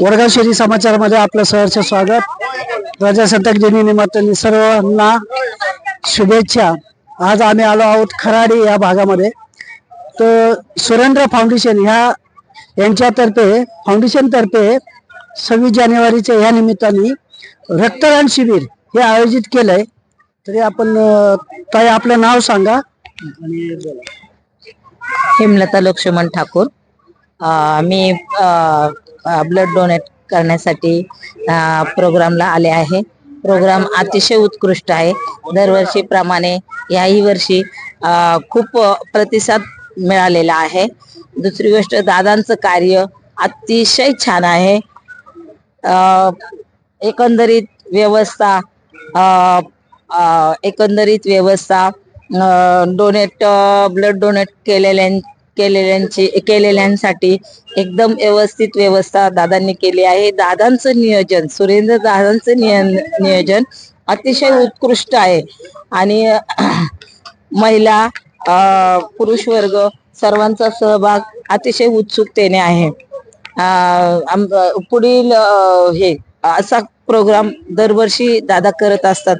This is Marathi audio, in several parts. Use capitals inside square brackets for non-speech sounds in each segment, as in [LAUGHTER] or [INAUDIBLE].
वर्गाशेरी समाचारमध्ये आपलं सहर्ष स्वागत. प्रजासत्ताक दिनी निमित्त सर्वांना शुभेच्छा. आज आम्ही आलो आहोत खराडी या भागामध्ये. तर सुरेंद्र फाउंडेशन ह्या यांच्यातर्फे फाउंडेशनतर्फे सव्वीस जानेवारीच्या ह्या निमित्ताने रक्तदान शिबिर हे आयोजित केलंय. तरी आपण ताई आपलं नाव सांगा. आणि हेमलता लक्ष्मण ठाकूर. मी ब्लड डोनेट करण्यासाठी प्रोग्रामला आले आहे. प्रोग्राम अतिशय उत्कृष्ट आहे. दरवर्षीप्रमाणे याही वर्षी खूप प्रतिसाद मिळालेला आहे. दुसरी गोष्ट दादांचं कार्य अतिशय छान आहे. एकंदरीत व्यवस्था एकंदरीत व्यवस्था डोनेट ब्लड डोनेट केलेल्यां केलेल्यांची केलेल्यांसाठी एकदम व्यवस्थित व्यवस्था दादांनी केली आहे. दादांचं नियोजन सुरेंद्र दादांचं निय- नियोजन अतिशय उत्कृष्ट आहे. आणि [CLEARS THROAT] महिला पुरुष वर्ग सर्वांचा सहभाग अतिशय उत्सुकतेने आहे. आम- पुढील हे असा प्रोग्राम दरवर्षी दादा करत असतात.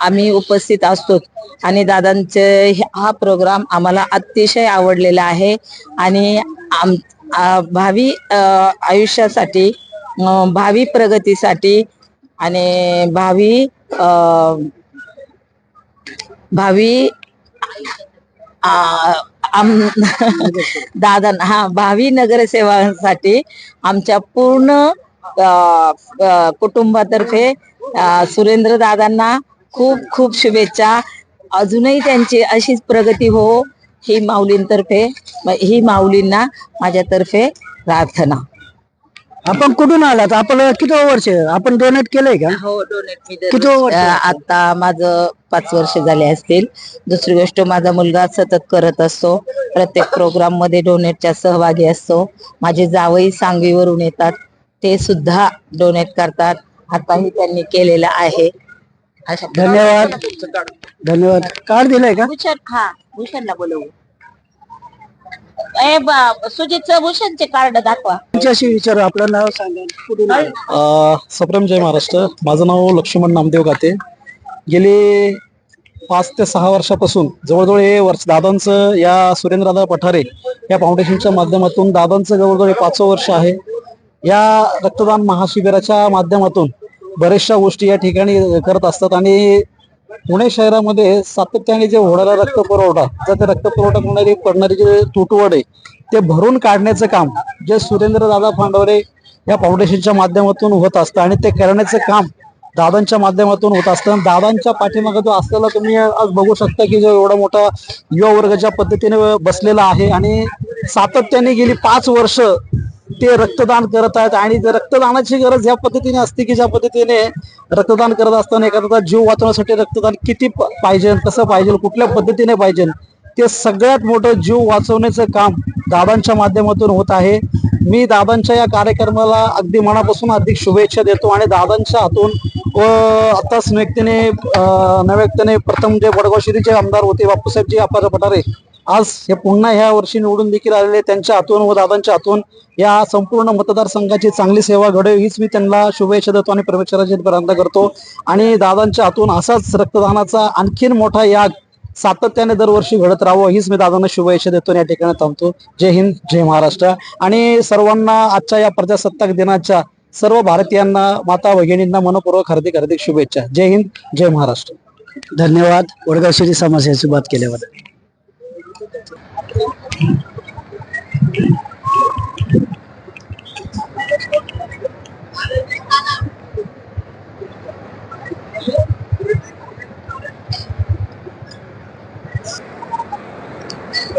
आम्ही उपस्थित असतो. आणि दादांचे हा प्रोग्राम आम्हाला अतिशय आवडलेला आहे. आणि आम भावी आयुष्यासाठी भावी प्रगतीसाठी आणि भावी भावी आम [LAUGHS] दादा हा भावी नगरसेवासाठी आमच्या पूर्ण कुटुंबातर्फे सुरेंद्र दादांना खूप खूप शुभेच्छा. अजूनही त्यांची अशीच प्रगती हो ही माऊलींतर्फे ही माऊलींना माझ्यातर्फे प्रार्थना. आपण कुठून आलात? आपलं किती वर्ष? आपण डोनेट केलंय का? हो डोनेट किती? आता माझं पाच वर्ष झाले असतील. दुसरी गोष्ट माझा मुलगा सतत करत असतो. प्रत्येक प्रोग्राममध्ये डोनेटच्या सहभागी असतो. माझे जावई सांगवीवरून येतात. ते सुद्धा डोनेट करतात. आताही त्यांनी केलेलं आहे. अशा धन्यवाद. धन्यवाद. कार्ड दिलंय का? भूषण हा भूषणला बोलवू. ए बा- सुजितचं भूषणचे कार्ड दाखवा. तुमच्याशी विचारू आपलं नाव सांगा. कुठून आलात? अ, सप्रेम जय महाराष्ट्र. माझं नाव लक्ष्मण नामदेव गाते. गेले पाच ते सहा वर्षापासून जवळजवळ हे वर्ष दादांचं या सुरेंद्रदादा पठारे या फाउंडेशनच्या माध्यमातून दादांचं जवळजवळ हे पाचवं वर्ष आहे. या रक्तदान महाशिबिराच्या माध्यमातून बऱ्याचशा गोष्टी या ठिकाणी करत असतात आणि पुणे शहरामध्ये सातत्याने जे होणारा रक्त पुरवठा जर ते रक्त पुरवठा करणारी पडणारी जे तुटवड आहे ते भरून काढण्याचं काम जे सुरेंद्र दादा फांडवरे या फाउंडेशनच्या माध्यमातून होत असतं आणि ते करण्याचं काम दादांच्या माध्यमातून होत असतं. आणि दादांच्या पाठीमागे जो असलेला तुम्ही आज बघू शकता की जो एवढा मोठा युवा वर्ग ज्या पद्धतीने बसलेला आहे आणि सातत्याने गेली पाच वर्ष ते रक्तदान करत आहेत आणि रक्तदानाची गरज या पद्धतीने असते की ज्या पद्धतीने रक्तदान करत असताना एखाद्याचा जीव वाचवण्यासाठी रक्तदान किती पाहिजे कसं पाहिजे कुठल्या पद्धतीने पाहिजे ते सगळ्यात मोठं जीव वाचवण्याचं काम दादांच्या माध्यमातून होत आहे. मी दादांच्या या कार्यक्रमाला अगदी मनापासून अधिक शुभेच्छा देतो आणि दादांच्या हातून व आताच व्यक्तीने नव्या व्यक्तीने प्रथम जे वडगाव शिरीचे आमदार होते बापूसाहेबजी अप्पाचा पठारे आज हे पुन्हा ह्या वर्षी निवडून देखील आलेले त्यांच्या हातून व दादांच्या हातून या संपूर्ण मतदारसंघाची चांगली सेवा घडेल हीच मी त्यांना शुभेच्छा देतो आणि परमेश्वराची प्रार्थना करतो. आणि दादांच्या हातून असाच रक्तदानाचा आणखीन मोठा याग सातत्याने दरवर्षी घडत राहावं हीच मी दादांना शुभेच्छा देतो आणि या ठिकाणी थांबतो. जय हिंद जय महाराष्ट्र. आणि सर्वांना आजच्या या प्रजासत्ताक दिनाच्या सर्व भारतीयांना माता भगिनींना मनपूर्वक हार्दिक हार्दिक शुभेच्छा. जय हिंद जय महाराष्ट्र. धन्यवाद. वडगावश्री समाजाची बात केल्याबद्दल.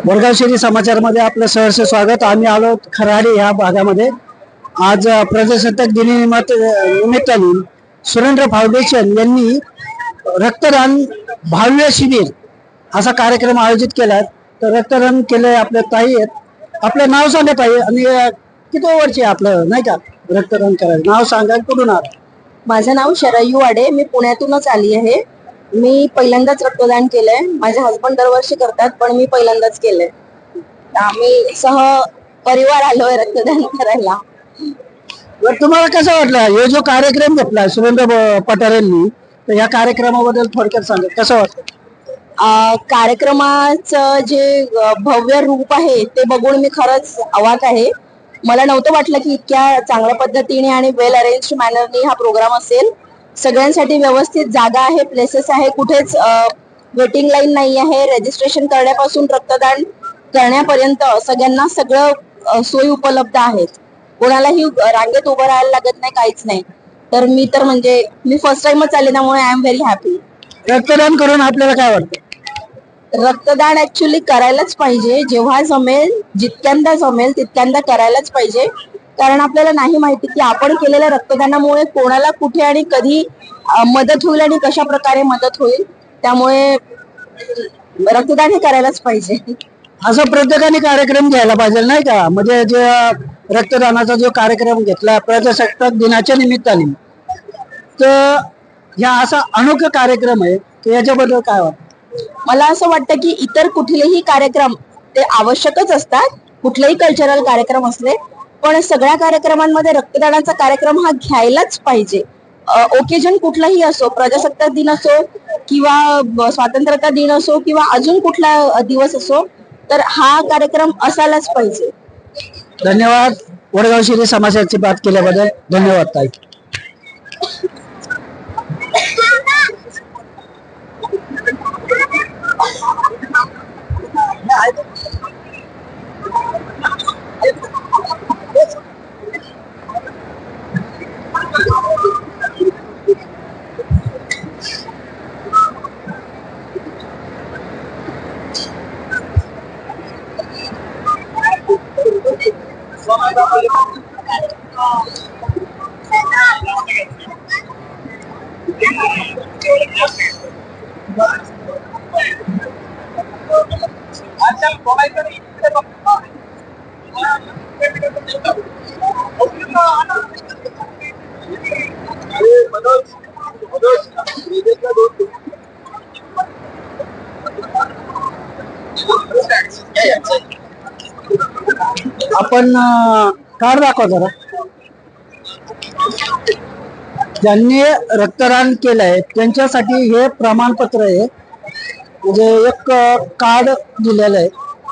वडगावश्री समाचारमध्ये आपलं सहर्ष स्वागत. आम्ही आलो खराडी ह्या भागामध्ये. आज प्रजासत्ताक दिनानिमित्त निमित्ताने सुरेंद्र फाउंडेशन यांनी रक्तदान भाव्य शिबिर असा कार्यक्रम आयोजित केला. तर रक्तदान केलंय आपल्या ताई आहेत. आपलं नाव सांगा ताई आणि किती वर्ष आहे आपलं नाही का? रक्तदान करायचं. नाव सांगा कुठून आलं? माझं नाव शरयू वाडे मी पुण्यातूनच आली आहे. मी पहिल्यांदाच रक्तदान केलंय. माझे हसबंड दरवर्षी करतात पण मी पहिल्यांदाच केलंय. आम्ही सह परिवार आलोय रक्तदान करायला. तर तुम्हाला कसं वाटलं? हे जो कार्यक्रम घेतला सुरेंद्र पठारेंनी तर या कार्यक्रमाबद्दल थोडक्यात सांगा. कसं वाटतं अं, कार्यक्रमाचं जे भव्य रूप आहे ते बघून मी खरंच अवाक आहे. मला नव्हतं वाटलं की इतक्या चांगल्या पद्धतीने आणि वेल अरेंज मॅनरनी हा प्रोग्राम असेल. सगळ्यांसाठी व्यवस्थित जागा आहे प्लेसेस आहे. कुठेच वेटिंग लाईन नाही आहे. रजिस्ट्रेशन करण्यापासून रक्तदान करण्यापर्यंत सगळ्यांना सगळं सोयी उपलब्ध आहेत. कोणालाही रांगेत उभं राहायला लागत नाही काहीच नाही. तर मी तर म्हणजे मी फर्स्ट टाइमच आले त्यामुळे आय एम व्हेरी हॅपी रक्तदान करून आपल्याला काय वाटतं? रक्तदान ऍक्च्युली करायलाच पाहिजे. जेव्हा जमेल जितक्यांदा जमेल तितक्यांदा करायलाच पाहिजे. कारण आपल्याला नाही माहिती की आपण केलेल्या रक्तदानामुळे कोणाला कुठे आणि कधी मदत होईल आणि कशा प्रकारे मदत होईल. त्यामुळे रक्तदान हे करायलाच पाहिजे. असं प्रत्येकाने कार्यक्रम घ्यायला पाहिजे नाही का? म्हणजे जे रक्तदानाचा जो कार्यक्रम घेतला प्रजासत्ताक दिनाच्या निमित्ताने. तर ह्या असा अनोखा कार्यक्रम आहे याच्याबद्दल काय वाटतं? मला असं वाटतं की इतर कुठलेही कार्यक्रम ते आवश्यकच असतात. कुठलेही कल्चरल कार्यक्रम असले पण सगळ्या कार्यक्रमांमध्ये रक्तदानाचा कार्यक्रम हा घ्यायलाच पाहिजे. ओकेजन कुठलाही असो प्रजासत्ताक दिन असो किंवा स्वातंत्र्यता दिन असो किंवा अजून कुठला दिवस असो तर हा कार्यक्रम असायलाच पाहिजे. धन्यवाद. वडगाव शिरी समाजाची बात केल्याबद्दल धन्यवाद ताई. आपण कार्ड दाखवा जरा. ज्यांनी रक्तदान केलंय त्यांच्यासाठी हे प्रमाणपत्र आहे. म्हणजे एक कार्ड दिलेलं आहे.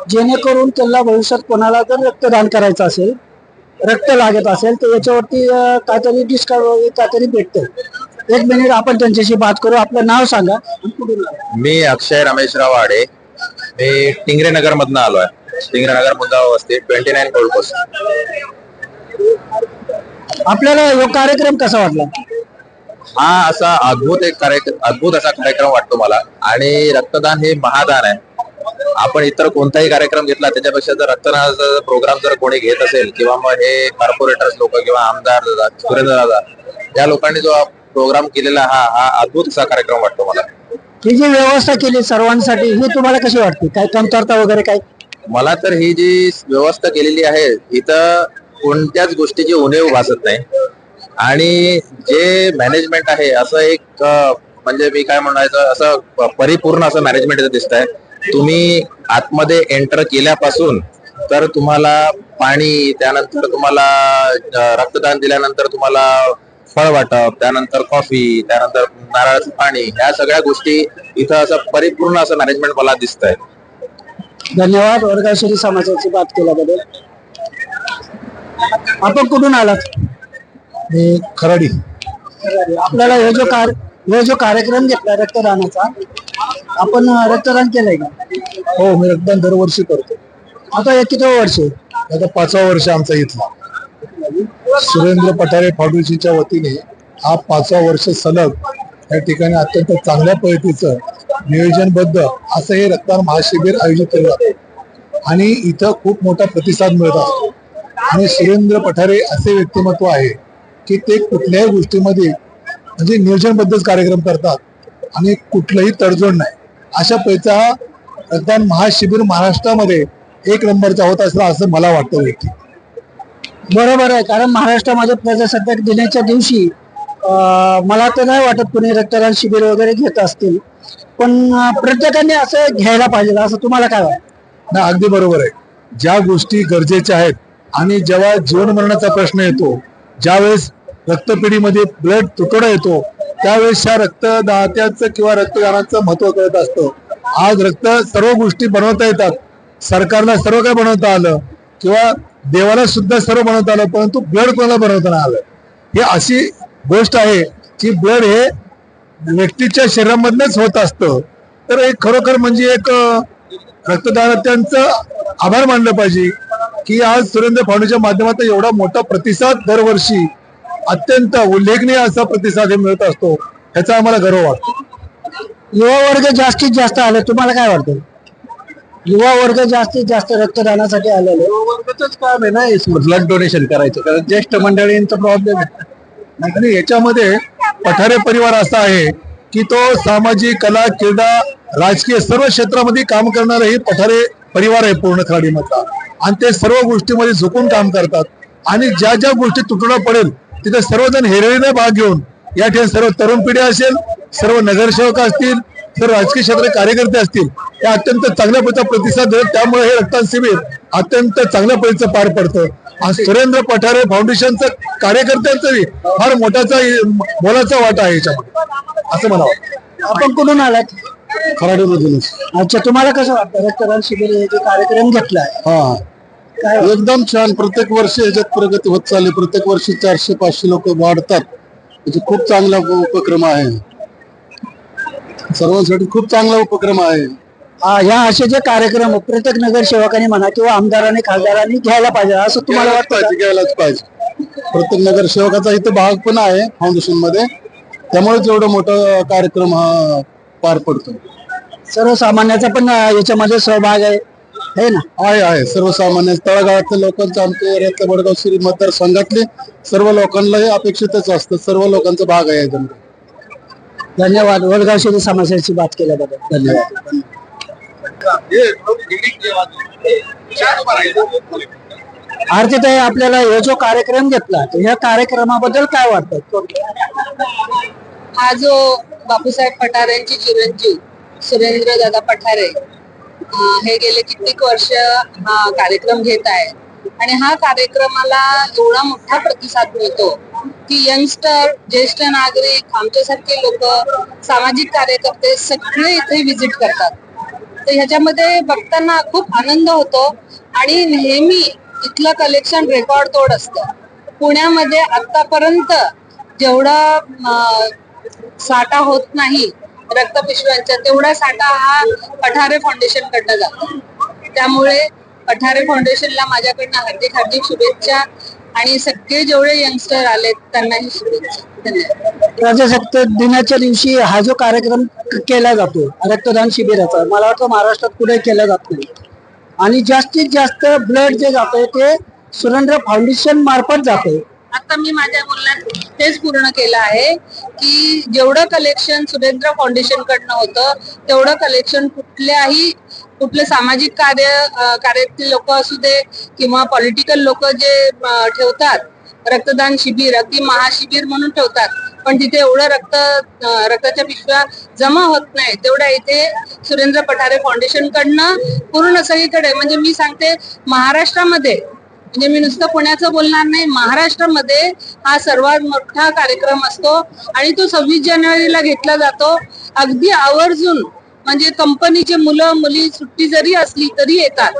जेणेकरून त्यांना भविष्यात कोणाला जर रक्तदान करायचं असेल रक्त लागत असेल तर याच्यावरती काहीतरी डिस्काउंट वगैरे काहीतरी भेटतं एक मिनिट आपण त्यांच्याशी बात करू. आपलं नाव सांगा. मी अक्षय रमेशराव आडे. मी टिंगरे नगर मधनं आलोय टिंगरे नगर मुंदाव वस्ती ट्वेंटी नाईन गोल्ड पोस्ट आपल्याला कार्यक्रम कसा वाटला? हा असा अद्भुत एक कार्यक्रम अद्भुत असा कार्यक्रम वाटतो मला. आणि रक्तदान हे महादान आहे. आपण इतर कोणताही कार्यक्रम घेतला त्याच्यापेक्षा जर रक्तदानाचा प्रोग्राम जर कोणी घेत असेल किंवा मग हे कॉर्पोरेटर्स लोक किंवा आमदार दादा, सुरेंद्र दादा या लोकांनी जो प्रोग्राम केलेला हा हा अद्भुत असा कार्यक्रम वाटतो मला. ही जी व्यवस्था केली सर्वांसाठी ही तुम्हाला कशी वाटते? काय कमतरता वगैरे काय? मला तर ही जी व्यवस्था केलेली आहे इथं कोणत्याच गोष्टीची उणीव भासत नाही. आणि जे मॅनेजमेंट आहे असं एक अं, म्हणजे मी काय म्हणायचं असं परिपूर्ण असं मॅनेजमेंट इथं दिसत आहे तुम्ही आतमध्ये एंटर केल्यापासून तर तुम्हाला पाणी त्यानंतर तुम्हाला अं, रक्तदान दिल्यानंतर तुम्हाला फळ वाटप त्यानंतर कॉफी त्यानंतर नारळाचं पाणी ह्या सगळ्या गोष्टी इथं असं परिपूर्ण असं मॅनेजमेंट मला दिसत आहे धन्यवाद वर्गाश्री समाजाची बात केल्याबद्दल. आपण कुठून आलात? मी खराडी. आपल्याला हे जो कार हे जो कार्यक्रम घेतला रक्तदानाचा आपण अं, रक्तदान केलंय का? हो मी रक्तदान दरवर्षी करतो. आता हे किती वर्ष आहे? आता पाचवा वर्ष आमचा इथला. सुरेंद्र पठारे फाउंडेशनच्या वतीने हा पाचवा वर्ष सलग या ठिकाणी अत्यंत चांगल्या पद्धतीचं नियोजनबद्ध असं हे रक्तदान महाशिबिर आयोजित केलं जातं. आणि इथं खूप मोठा प्रतिसाद मिळत असतो आणि सुरेंद्र पठारे असे व्यक्तिमत्व आहे की ते कुठल्याही गोष्टीमध्ये म्हणजे नियोजनबद्धच कार्यक्रम करतात आणि कुठलंही तडजोड नाही. अशा पैसा रक्तदान महाशिबिर महाराष्ट्रामध्ये एक नंबरचा होत असला असं मला वाटतं व्यक्ती. बरोबर आहे कारण महाराष्ट्रामध्ये प्रजासत्ताक दिनाच्या दिवशी मला तर नाही वाटत कुणी रक्तदान शिबिर वगैरे घेत असतील. पण प्रत्येकाने असं घ्यायला पाहिजे असं तुम्हाला काय वाटतं? ना अगदी बरोबर आहे. ज्या गोष्टी गरजेच्या आहेत आणि जेव्हा जीवन मरणाचा प्रश्न येतो ज्यावेळेस रक्तपेढीमध्ये ब्लड तुटवडा येतो त्यावेळेस ह्या रक्तदात्याचं किंवा रक्तदानाचं महत्त्व कळत असतं. आज रक्त सर्व गोष्टी बनवता येतात. सरकारला सर्व काय बनवता आलं किंवा देवाला सुद्धा सर्व बनवता आलं परंतु ब्लड कोणाला बनवताना आलं? ही अशी गोष्ट आहे की ब्लड हे व्यक्तीच्या शरीरामधनच होत असतं. तर एक खरोखर म्हणजे एक रक्तदानात्यांचं आभार मानलं पाहिजे की आज सुरेंद्र फाउंडेशन माध्यमातून एवढा मोठा प्रतिसाद दरवर्षी अत्यंत उल्लेखनीय असा प्रतिसाद हे मिळत असतो. ह्याचा आम्हाला गर्व वाटतो. युवा वर्ग जास्तीत जास्त आले तुम्हाला काय वाटतं? युवा वर्ग जास्तीत जास्त रक्तदानासाठी आलेले वर्गाचंच काम आहे ना ब्लड डोनेशन करायचं. कारण ज्येष्ठ मंडळींचा प्रॉब्लेम आहे. आणि याच्यामध्ये पठारे परिवार असा आहे की तो सामाजिक कला क्रीडा राजकीय सर्व क्षेत्रामध्ये काम करणारा ही पठारे परिवार आहे पूर्ण खाडीमधला. आणि ते सर्व गोष्टीमध्ये झुकून काम करतात. आणि ज्या ज्या गोष्टी तुटणं पडेल तिथे सर्वजण हेरेने भाग घेऊन या ठिकाणी सर्व तरुण पिढी असेल सर्व नगरसेवक असतील सर्व राजकीय क्षेत्र कार्यकर्ते असतील हे अत्यंत चांगल्या पद्धतीचा प्रतिसाद देतात. त्यामुळे हे रक्तदान शिबिर अत्यंत चांगल्या पद्धतीचं पार पडतं. सुरेंद्र पठारे फाउंडेशनचं कार्यकर्त्यांचाही फार मोठाचा मोलाचा वाटा आहे याच्यामध्ये असं मला वाटतं आपण कुठून आलात? खराडीमधूनच. अच्छा तुम्हाला कसं वाटतं? रक्तदान शिबिर हे जे कार्यक्रम घेतलाय हा. काय एकदम छान. प्रत्येक वर्षी ह्याच्यात प्रगती होत चालली. प्रत्येक वर्षी चारशे पाचशे लोक वाढतात. म्हणजे खूप चांगला उप- उपक्रम आहे. सर्वांसाठी खूप चांगला उपक्रम आहे. हा, या असे जे कार्यक्रम प्रत्येक नगरसेवकांनी म्हणा किंवा आमदारांनी खासदारांनी घ्यायला पाहिजे असं तुम्हाला वाटतं पाहिजे घ्यायलाच पाहिजे. प्रत्येक नगरसेवकाचा इथं भाग पण आहे फाउंडेशनमध्ये. त्यामुळेच एवढा मोठा कार्यक्रम हा पार पडतो? सर्वसामान्याचा पण याच्यामध्ये सहभाग आहे. है ना? आहे आहे. सर्वसामान्य तळागाळातल्या लोकांचं आमच्या एरियातल्या वडगाव श्री मतदारसंघातले सर्व लोकांना हे अपेक्षितच असतं. सर्व लोकांचा भाग आहे याच्यामध्ये. धन्यवाद. वडगाव शेती समस्याची बात केल्याबद्दल. धन्यवाद. आरतीताई आपल्याला हे जो कार्यक्रम घेतला तर ह्या कार्यक्रमाबद्दल काय वाटतं? हा जो बापूसाहेब पठारेंची चिरंजीव सुरेंद्र दादा पठारे हे गेले कित्येक वर्ष हा कार्यक्रम घेत आहेत. आणि हा कार्यक्रमाला एवढा मोठा प्रतिसाद मिळतो की यंगस्टर ज्येष्ठ नागरिक आमच्यासारखे लोक सामाजिक कार्यकर्ते सगळे इथे व्हिजिट करतात. तर ह्याच्यामध्ये बघताना खूप आनंद होतो आणि नेहमी इथलं कलेक्शन रेकॉर्ड तोड असतं. पुण्यामध्ये आतापर्यंत जेवढा साठा होत नाही रक्तपिशव्यांचा तेवढा साठा हा पठारे फाउंडेशन कडनं जातो. त्यामुळे पठारे फाउंडेशनला माझ्याकडनं हार्दिक हार्दिक शुभेच्छा आणि सगळे जेवढे यंगस्टर आलेत त्यांनाही शुभेच्छा. प्रजासत्ताक दिनाच्या दिवशी हा जो कार्यक्रम केला जातो रक्तदान शिबिराचा मला वाटतं महाराष्ट्रात कुठे केला जात नाही. आणि जास्तीत जास्त ब्लड जे जातंय ते सुरेंद्र फाउंडेशन मार्फत जाते आता मी माझ्या मुलांना तेच पूर्ण केलं आहे की जेवढं कलेक्शन सुरेंद्र फाउंडेशन कडनं होतं तेवढं कलेक्शन कुठल्याही कुठले सामाजिक कार्य कार्यातील लोक असू दे किंवा पॉलिटिकल लोक जे ठेवतात रक्तदान शिबिर अगदी महाशिबिर म्हणून ठेवतात पण तिथे एवढं रक्त रक्ताच्या पिशव्या जमा होत नाही तेवढ्या इथे सुरेंद्र पठारे फाउंडेशन कडनं पूर्ण सगळीकडे म्हणजे मी सांगते महाराष्ट्रामध्ये म्हणजे मी नुसतं पुण्याचं बोलणार नाही महाराष्ट्रामध्ये हा सर्वात मोठा कार्यक्रम असतो आणि तो सव्वीस जानेवारीला घेतला जातो. अगदी आवर्जून म्हणजे कंपनीचे मुलं मुली सुट्टी जरी असली तरी येतात.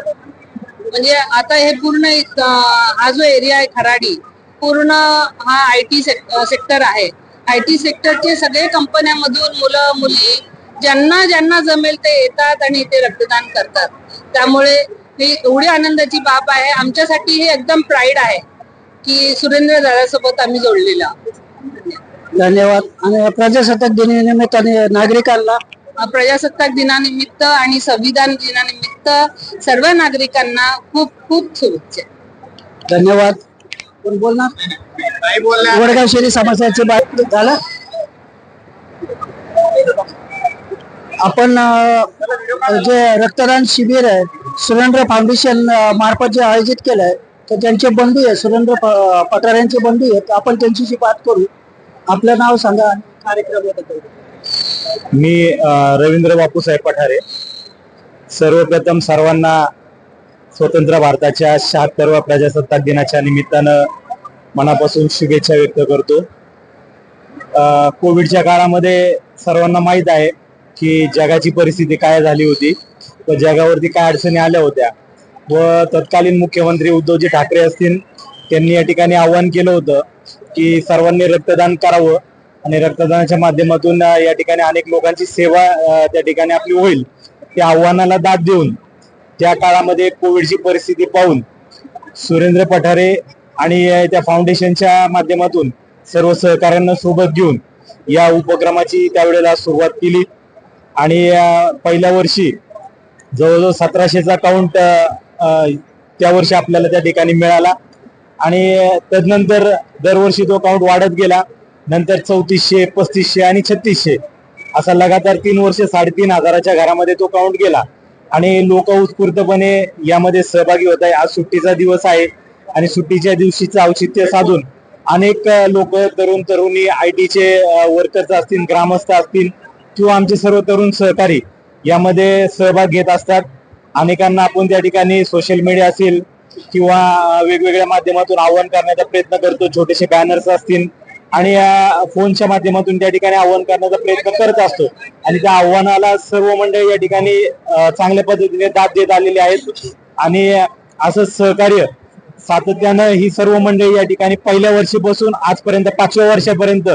म्हणजे आता हे पूर्ण एक, हा जो एरिया आहे खराडी पूर्ण हा आय टी सेक्टर आहे. आय टी सेक्टरचे सगळे कंपन्यामधून मुलं मुली ज्यांना ज्यांना जमेल ते येतात आणि इथे रक्तदान करतात. त्यामुळे ही एवढी आनंदाची बाब आहे. आमच्यासाठी हे एकदम प्राईड आहे की सुरेंद्र दादासोबत आम्ही जोडलेलो. धन्यवाद. आणि प्रजासत्ताक दिनानिमित्ताने नागरिकांना प्रजासत्ताक दिनानिमित्त आणि संविधान दिनानिमित्त सर्व नागरिकांना खूप खूप शुभेच्छा. धन्यवाद. कोण बोलणार? वडगाव शेरी समाजाची बात झालं. आपण जे रक्तदान शिबिर आहे सुरेंद्र फाउंडेशन मार्फत जे आयोजित केलं आहे तर त्यांचे बंधू आहे सुरेंद्र प- पठार यांचे बंधू आहेत. आपण त्यांच्याशी बात करू. आपलं नाव सांगा कार्यक्रम मी रवींद्र बापूसाहेब पठारे. सर्वप्रथम सर्वांना स्वतंत्र भारताच्या शहात्तरव्या प्रजासत्ताक दिनाच्या निमित्तानं मनापासून शुभेच्छा व्यक्त करतो. कोविडच्या काळामध्ये सर्वांना माहीत आहे की जगाची परिस्थिती काय झाली होती व जगावरती काय अडचणी आल्या होत्या व तत्कालीन मुख्यमंत्री उद्धवजी ठाकरे असतील त्यांनी या ठिकाणी आव्हान केलं होतं की सर्वांनी रक्तदान करावं आणि रक्तदानाच्या माध्यमातून या ठिकाणी अनेक लोकांची सेवा त्या ठिकाणी आपली होईल. त्या आव्हानाला दाद देऊन त्या काळामध्ये कोविडची परिस्थिती पाहून सुरेंद्र पठारे आणि त्या फाउंडेशनच्या माध्यमातून सर्व सहकाऱ्यांना सोबत घेऊन या उपक्रमाची त्यावेळेला सुरुवात केली. आणि पहिल्या वर्षी जवळजवळ सतराशेचा काउंट त्या वर्षी आपल्याला त्या ठिकाणी मिळाला. आणि त्यानंतर तदनंतर दरवर्षी तो काउंट वाढत गेला. नंतर चौतीसशे पस्तीसशे आणि छत्तीसशे असा लगातार तीन वर्ष साडेतीन हजाराच्या घरामध्ये तो काउंट गेला. आणि लोक उत्स्फूर्तपणे यामध्ये सहभागी होत आहे. आज सुट्टीचा दिवस आहे आणि सुट्टीच्या दिवशीचं औचित्य साधून अनेक लोक तरुण तरुणी आय टीचे वर्कर्स असतील ग्रामस्थ असतील किंवा आमचे सर्व तरुण सहकारी यामध्ये सहभाग घेत असतात. अनेकांना आपण त्या ठिकाणी सोशल मीडिया असेल किंवा वेगवेगळ्या माध्यमातून आवाहन करण्याचा प्रयत्न करतो. छोटेसे बॅनर्स असतील आणि फोनच्या माध्यमातून त्या ठिकाणी आव्हान करण्याचा प्रयत्न करत असतो. आणि त्या आव्हानाला सर्व मंडळी या ठिकाणी चांगल्या पद्धतीने दाद देत आलेले आहेत. आणि असं सहकार्य सातत्यानं ही सर्व मंडळी या ठिकाणी पहिल्या वर्षीपासून आजपर्यंत पाचव्या वर्षापर्यंत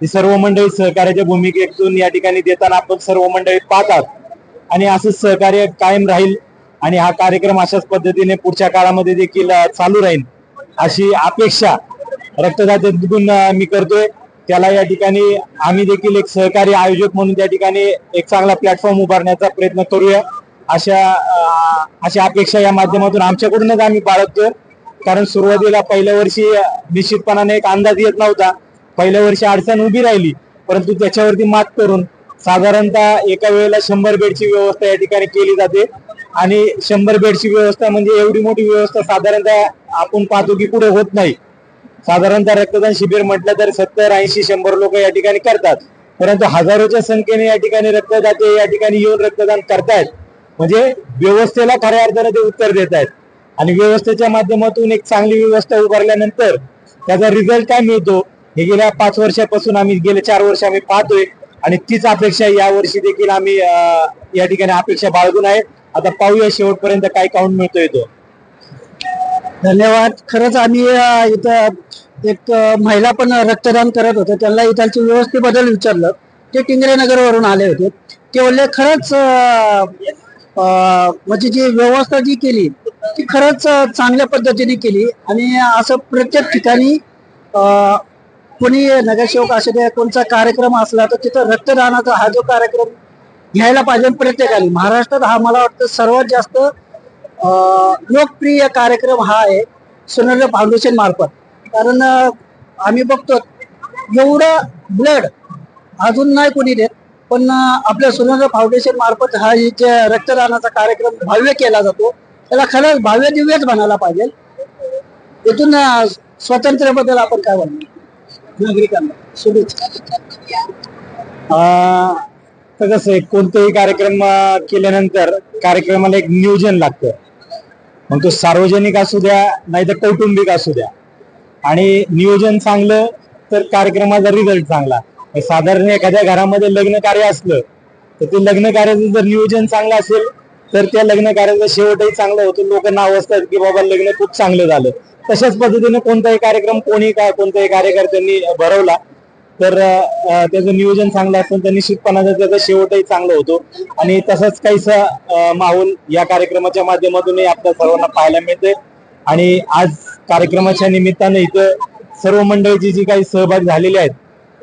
ही सर्व मंडळी सहकार्याच्या भूमिकेतून या ठिकाणी देताना आपण सर्व मंडळी पाहतात. आणि असं सहकार्य कायम राहील आणि हा कार्यक्रम अशाच पद्धतीने पुढच्या काळामध्ये देखील चालू राहील अशी अपेक्षा रक्तदात्यातून मी करतोय. त्याला या ठिकाणी आम्ही देखील एक सहकारी आयोजक म्हणून त्या ठिकाणी एक चांगला प्लॅटफॉर्म उभारण्याचा प्रयत्न करूया. अशा अशा अपेक्षा या माध्यमातून आमच्याकडूनच आम्ही बाळगतोय. कारण सुरुवातीला पहिल्या वर्षी निश्चितपणाने एक अंदाज येत नव्हता. पहिल्या वर्षी अडचण उभी राहिली परंतु त्याच्यावरती मात करून साधारणतः एका वेळेला शंभर बेडची व्यवस्था या ठिकाणी केली जाते. आणि शंभर बेडची व्यवस्था म्हणजे एवढी मोठी व्यवस्था साधारणतः आपण पाहतो की पुढे होत नाही. साधारणतः रक्तदान शिबिर म्हटलं तर सत्तर ऐंशी शंभर लोक या ठिकाणी करतात. परंतु हजारोच्या संख्येने या ठिकाणी रक्तदाते या ठिकाणी येऊन रक्तदान करतायत. म्हणजे व्यवस्थेला खऱ्या अर्थाने ते उत्तर देत आहेत आणि व्यवस्थेच्या माध्यमातून एक चांगली व्यवस्था उभारल्यानंतर त्याचा रिझल्ट काय मिळतो? हे गेल्या पाच वर्षापासून आम्ही गेले चार वर्ष आम्ही पाहतोय आणि तीच अपेक्षा या वर्षी देखील आम्ही या ठिकाणी अपेक्षा बाळगून आहे. आता पाहूया शेवटपर्यंत काय काउंट मिळतोय तो. धन्यवाद. खरंच आम्ही इथं एक महिला पण रक्तदान करत होतो. त्यांना इथालच्या व्यवस्थेबद्दल विचारलं. ते टिंगरे नगरवरून आले होते. ते बोलले खरंच म्हणजे जी व्यवस्था जी केली ती खरंच चांगल्या पद्धतीने केली आणि असं प्रत्येक ठिकाणी कोणी नगरसेवक असू द्या कोणचा कार्यक्रम असला तर तिथं रक्तदानाचा हा जो कार्यक्रम घ्यायला पाहिजे प्रत्येकाने. महाराष्ट्रात हा मला वाटतं सर्वात जास्त लोकप्रिय कार्यक्रम हा आहे सुनर्य फाउंडेशन मार्फत. कारण आम्ही बघतो एवढं ब्लड अजून नाही कोणी देत पण आपल्या सुनंद फाउंडेशन मार्फत हा जे रक्तदानाचा कार्यक्रम भव्य केला जातो त्याला खरंच भव्य दिव्यच म्हणायला पाहिजे. इथून अं, स्वातंत्र्याबद्दल आपण काय म्हणतो नागरिकांना. शुभेच्छा. अं, तर कसं आहे कोणताही कार्यक्रम अं, केल्यानंतर कार्यक्रमाला एक नियोजन लागतं. मग तो सार्वजनिक असू द्या नाही तर कौटुंबिक असू द्या. आणि नियोजन चांगलं तर कार्यक्रमाचा रिझल्ट चांगला. साधारण एखाद्या घरामध्ये लग्न कार्य असलं तर ते लग्न कार्याचं जर नियोजन चांगलं असेल तर त्या लग्न कार्याचा शेवटही चांगला होतो. लोक नाव असतात की बाबा लग्न खूप चांगलं झालं. तशाच पद्धतीने कोणताही कार्यक्रम कोणी काय कोणत्याही कार्यकर्त्यांनी भरवला तर त्याचं नियोजन चांगलं असेल तर निश्चितपणाचा त्याचा शेवटही चांगला होतो. आणि तसंच काहीसा माहोल या कार्यक्रमाच्या माध्यमातूनही आपल्या सर्वांना पाहायला मिळते आणि आज कार्यक्रमाच्या निमित्तानं इथं सर्व मंडळीची जी काही सहभाग झालेली आहेत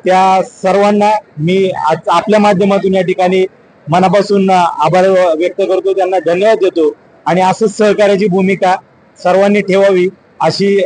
त्या सर्वांना मी आज आपल्या माध्यमातून या ठिकाणी मनापासून आभार व्यक्त करतो त्यांना धन्यवाद देतो. आणि असंच सहकार्याची भूमिका सर्वांनी ठेवावी अशी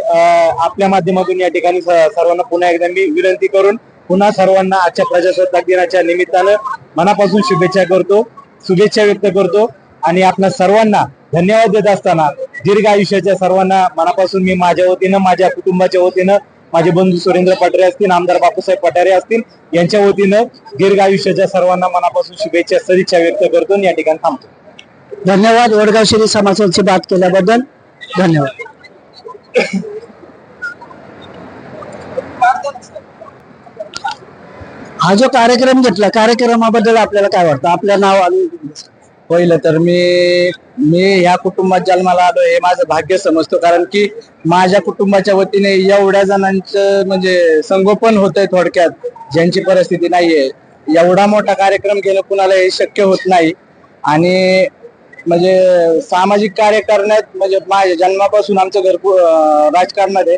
आपल्या माध्यमातून या ठिकाणी स- सर्वांना पुन्हा एकदा मी विनंती करून पुन्हा सर्वांना आजच्या प्रजासत्ताक दिनाच्या निमित्तानं मनापासून शुभेच्छा करतो शुभेच्छा व्यक्त करतो. आणि आपल्या सर्वांना धन्यवाद देत असताना दीर्घ आयुष्याच्या सर्वांना मनापासून मी माझ्या वतीनं माझ्या कुटुंबाच्या वतीनं माझे बंधू सुरेंद्र पठारे असतील आमदार बापूसाहेब पठारे असतील यांच्या वतीनं दीर्घ आयुष्याच्या सर्वांना मनापासून शुभेच्छा सदिच्छा व्यक्त करतो या ठिकाणी थांबतो. धन्यवाद. वडगाव श्री समाजाची बात केल्याबद्दल धन्यवाद. हा जो कार्यक्रम घेतला कार्यक्रमाबद्दल आपल्याला काय वाटतं? आपल्या नाव आणि पहिलं तर मी मी ह्या कुटुंबात जन्माला आलो हे माझं भाग्य समजतो. कारण की माझ्या कुटुंबाच्या वतीने एवढ्या जणांचं म्हणजे संगोपन होतंय आहे थोडक्यात. ज्यांची परिस्थिती नाहीये. एवढा मोठा कार्यक्रम केलं कुणाला हे शक्य होत नाही. आणि म्हणजे सामाजिक कार्य करण्यात म्हणजे माझ्या जन्मापासून आमचं घर राजकारणात आहे.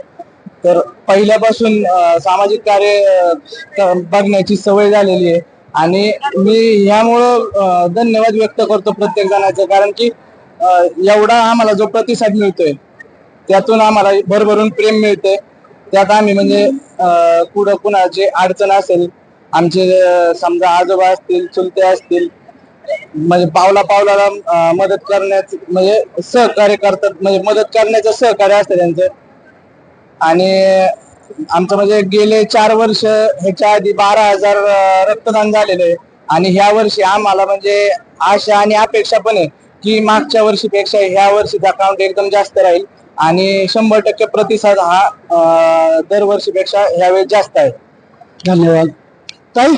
तर पहिल्यापासून सामाजिक कार्य बघण्याची सवय झालेली आहे. आणि मी ह्यामुळं धन्यवाद व्यक्त करतो प्रत्येक जणाचं कारण की एवढा आम्हाला जो प्रतिसाद मिळतोय त्यातून आम्हाला भरभरून प्रेम मिळते त्यात आम्ही म्हणजे कुठं कुणाची अडचण असेल आमचे समजा आजोबा असतील चुलते असतील म्हणजे पावला पावलाला मदत करण्याच म्हणजे सहकार्य करतात म्हणजे मदत करण्याचं सहकार्य असतं त्यांचं. आणि आमचं म्हणजे गेले चार वर्ष ह्याच्या आधी बारा हजार रक्तदान झालेलं आहे. आणि ह्या वर्षी आम्हाला म्हणजे आशा आणि अपेक्षा पण आहे की मागच्या वर्षीपेक्षा ह्या वर्षीचा काउंट एकदम जास्त राहील. आणि शंभर टक्के प्रतिसाद हा दरवर्षीपेक्षा ह्यावेळेस जास्त आहे. धन्यवाद. ताई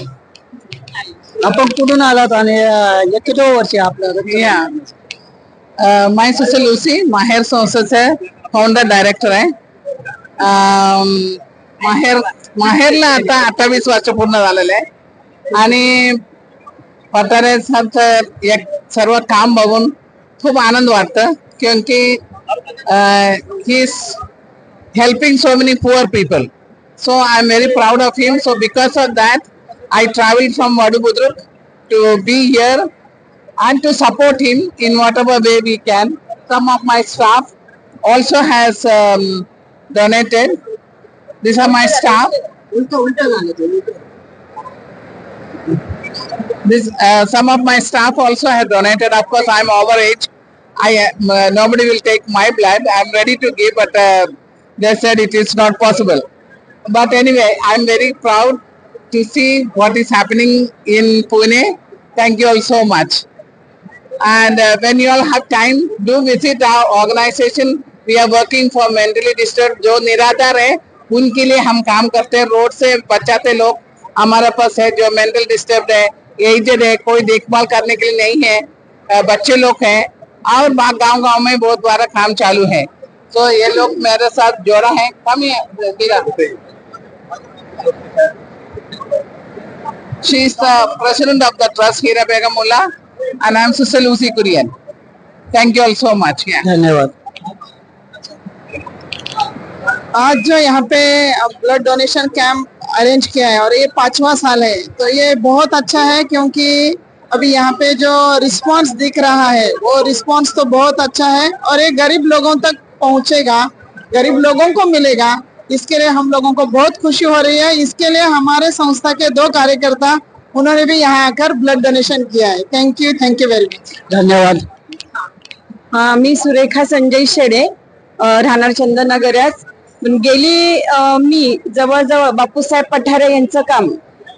आपण कुठून आलात आणि हे किती वर्ष आपलं? माय सिस्टर लुसी माहेर संस्थेचे फाउंडर डायरेक्टर आहे. माहेर माहेरला आता अठ्ठावीस वर्ष पूर्ण झालेलं आहे. आणि पठारे सरच एक सर्व काम बघून खूप आनंद वाटत. कारण की ही helping so many poor people so I am very proud of him so because of that I travel from Vadubudruk to be here and to support him in what our way we can some of my staff also has donated These are my staff. This, uh, some of my staff also have donated. Of course, I'm over age. I uh, uh, nobody will take my blood. I'm ready to give, but uh, they said it is not possible. But anyway, I'm very proud to see what is happening in Pune. Thank you all so much. And uh, when you all have time, do visit our organization. We are working for mentally disturbed. Jo Niratar hai, उनके लिए हम काम करते हैं रोड से बचाते लोग हमारे पास है जो मेंटल डिस्टर्ब है एजेड है कोई देखभाल करने के लिए नहीं है बच्चे लोग हैं और गाँव गाँव में बहुत बड़ा काम चालू है तो ये लोग मेरे साथ जोड़ा है कम ही is the president of the trust, Hira Begumullah, and I am Sister Lucy Kurian. Thank you all so much. Yeah. धन्यवाद आज जो यहाँ पे ब्लड डोनेशन कैंप अरेंज किया है और ये पांचवा साल है तो ये बहुत अच्छा है क्योंकि अभी यहाँ पे जो रिस्पांस दिख रहा है वो रिस्पांस तो बहुत अच्छा है और ये गरीब लोगों तक पहुँचेगा गरीब लोगों को मिलेगा। इसके लिए हम लोगों को बहुत खुशी हो रही है। इसके लिए हमारे संस्था के दो कार्यकर्ता उन्होंने भी यहाँ आकर ब्लड डोनेशन किया है। Thank you thank you very much धन्यवाद। हाँ मी सुरेखा संजय शेडे राहणार चंदनगरच पण गेली मी जवळजवळ बापूसाहेब पठारे यांचं काम.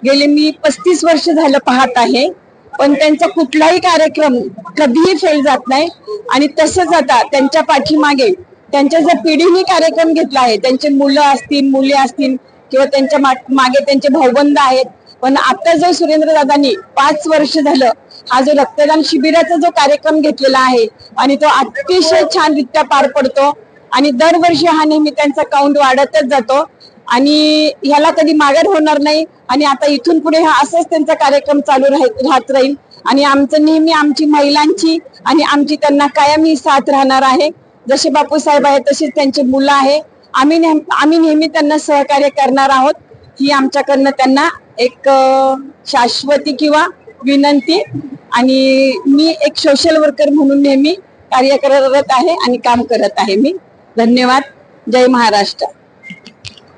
गेले मी पस्तीस वर्ष झालं पाहत आहे. पण त्यांचा कुठलाही कार्यक्रम कधीही फेल जात नाही. आणि तसंच आता त्यांच्या पाठीमागे त्यांच्या ज्या पिढीने कार्यक्रम घेतला आहे त्यांचे मुलं असतील मुली असतील किंवा त्यांच्या मा- मागे त्यांचे भाऊबंद आहेत. पण आता जो सुरेंद्र दादांनी पाच वर्ष झालं हा जो रक्तदान शिबिराचा जो कार्यक्रम घेतलेला आहे आणि तो अतिशय छान रित्या पार पडतो आणि दरवर्षी हा नेहमी त्यांचा काउंट वाढतच जातो. आणि ह्याला कधी माघार होणार नाही. आणि आता इथून पुढे हा असंच त्यांचा कार्यक्रम चालू राहत राहील. आणि आमचं नेहमी आमची महिलांची आणि आमची त्यांना कायमी साथ राहणार आहे. जसे बापूसाहेब आहे तसेच त्यांची मुलं आहे. आम्ही आम्ही नेहमी त्यांना सहकार्य करणार आहोत. ही आमच्याकडनं त्यांना एक शाश्वती किंवा विनंती. आणि मी एक सोशल वर्कर म्हणून नेहमी कार्य करत आहे आणि काम करत आहे मी. धन्यवाद. जय महाराष्ट्र.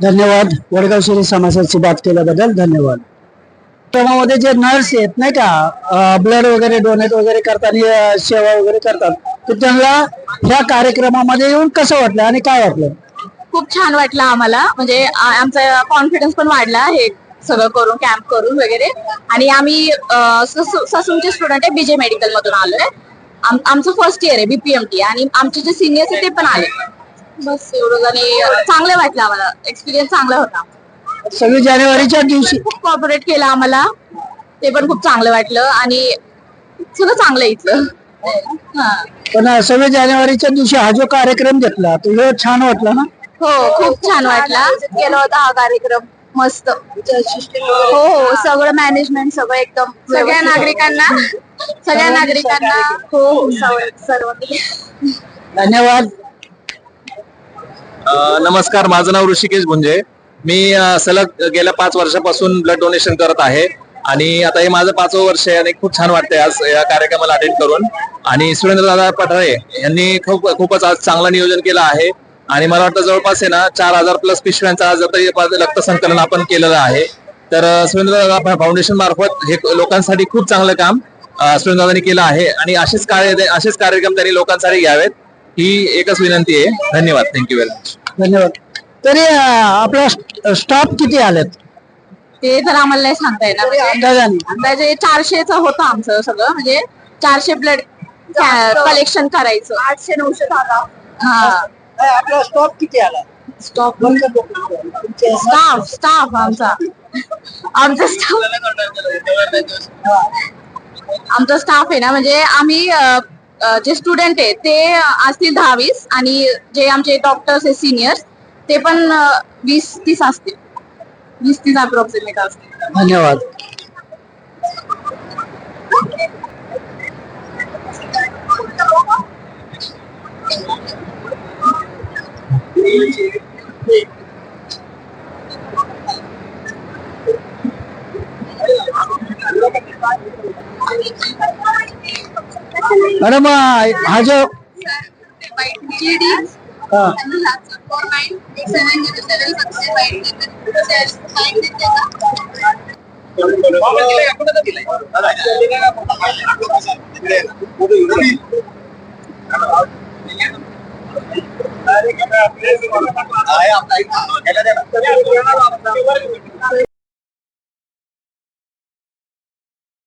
धन्यवाद. वडगाव श्री समाजाची बात केल्याबद्दल धन्यवाद. मध्ये जे नर्स आहेत नाही का ब्लड वगैरे डोनेट वगैरे अं, सेवा वगैरे करतात तर त्यांना ह्या कार्यक्रमामध्ये येऊन कसं वाटलं आणि काय वाटलं? खूप छान वाटलं आम्हाला. म्हणजे आमचा कॉन्फिडन्स पण वाढला हे सगळं करून कॅम्प करून वगैरे. आणि आम्ही ससूनचे स्टुडंट आहे बीजे मेडिकल मधून आलोय. आम- आमचं फर्स्ट इयर आहे बीपीएमटी आणि आमचे जे सिनियर्स आहे ते पण आले. बस एवढं आणि चांगलं वाटलं आम्हाला. एक्सपिरियन्स चांगला होता. सव्वीस जानेवारीच्या दिवशी खूप कॉपरेट केलं आम्हाला. ते पण खूप चांगलं वाटलं आणि सगळं चांगलं आहे इथलं. हा. पण सव्वीस जानेवारीच्या दिवशी हा जो कार्यक्रम घेतला तो छान वाटला ना? हो खूप छान वाटला. केला होता हा कार्यक्रम. मस्त. हो हो सगळं मॅनेजमेंट सगळं एकदम सगळ्या नागरिकांना. सगळ्या नागरिकांना. हो हो सर्व- सर्व धन्यवाद. नमस्कार माझं नाव ऋषिकेश भुंजे मी सलग गेल्या पाच वर्षापासून ब्लड डोनेशन करत आहे. आणि आता हे माझं पाचवं वर्ष आहे आणि खूप छान वाटतंय आज या कार्यक्रमाला अटेंड करून. आणि सुरेंद्र दादा पठारे यांनी खूप खूपच आज चांगलं नियोजन केलं आहे. आणि मला वाटतं जवळपास आहे ना चार हजार प्लस पिशव्यांचा आज रक्त संकलन आपण केलेलं आहे. तर सुरेंद्र दादा फाउंडेशन मार्फत हे लोकांसाठी खूप चांगलं काम अ, सुरेंद्र केलं आहे. आणि असेच कार्य असेच कार्यक्रम त्यांनी लोकांसाठी घ्यावेत. ही एकच विनंती आहे. धन्यवाद. थँक्यू व्हेरी मच धन्यवाद. तरी अं, आपला स्टॉप किती आलेत? ते तर आम्हाला नाही सांगता येणार. म्हणजे अंदाजाने. अंदाजे चारशेच होतं आमचं सगळं. म्हणजे चारशे ब्लड कलेक्शन करायचं. आठशे नऊशे हा. आपला स्टॉप किती आला? स्टॉप स्टाफ स्टाफ आमचा. आमचा स्टाफ. आमचा स्टाफ आहे ना म्हणजे आम्ही अ, जे स्टुडंट आहे ते असतील दहावीस आणि जे आमचे डॉक्टर्स आहे सिनियर्स ते पण वीस तीस असतील. वीस तीस अप्रॉक्सिमेट असतील. धन्यवाद. [LAUGHS] मॅडम हा जो आहे आपला